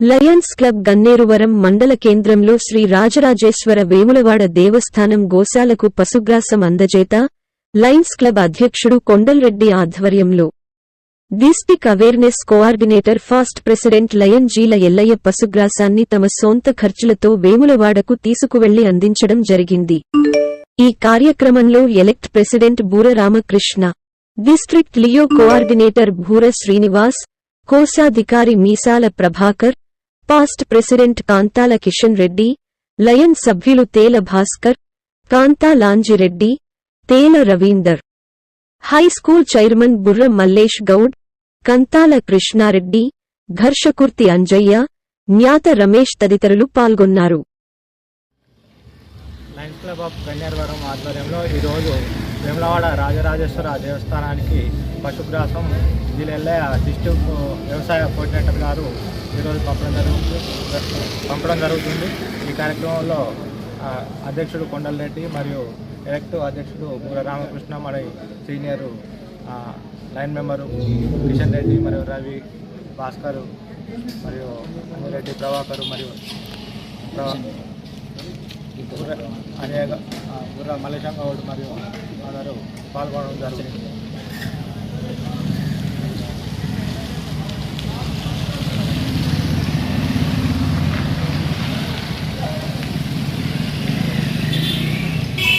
Lions club Ganneruvaram మండల కేంద్రంలో శ్రీ రాజరాజేశ్వర వేములవాడ దేవస్థానం గోశాలకు పశుగ్రాసం అందజేత లయన్స్ క్లబ్ అధ్యక్షుడు కొండల్రెడ్డి ఆధ్వర్యంలో. District awareness coordinator past president lion Jeela Ellaiah పశుగ్రాసాన్ని తమ సొంత ఖర్చులతో వేములవాడకు తీసుకువెళ్ళి అందించడం జరిగింది. ఈ కార్యక్రమంలో elect president Bura Ramakrishna district Leo coordinator Bhura Srinivas కోశాధికారి Meesala Prabhakar past president Kanthala Kishan Reddy lion సభ్యులు Tela Bhaskar Kantha Lanjireddy Tela Ravinder. High school chairman Burra Mallesh Goud కంతాల Krishna Reddy Garshakurthi Anjaiah జ్ఞాత రమేష్ తదితరులు పాల్గొన్నారు. లయన్స్ క్లబ్ ఆఫ్ గన్నేరవరం ఆధ్వర్యంలో ఈరోజు వేములవాడ రాజరాజేశ్వర దేవస్థానానికి పశుగ్రాసం జిల్లెల్లే district వ్యవసాయ కోఆర్డినేటర్ గారు ఈరోజు పంపడం జరుగుతుంది. పంపడం జరుగుతుంది. ఈ కార్యక్రమంలో అధ్యక్షుడు కొండలరెడ్డి మరియు ఎలక్ట్ అధ్యక్షుడు బూర రామకృష్ణ మరి senior lion member Kishan Reddy మరియు రవి భాస్కరు మరియు అనిరెడ్డి ప్రభాకరు మరియు ప్రభా- అనేక గుర్ర మల్లేశం గౌడ్ మరియు అందరూ పాల్గొనడం జరిగింది.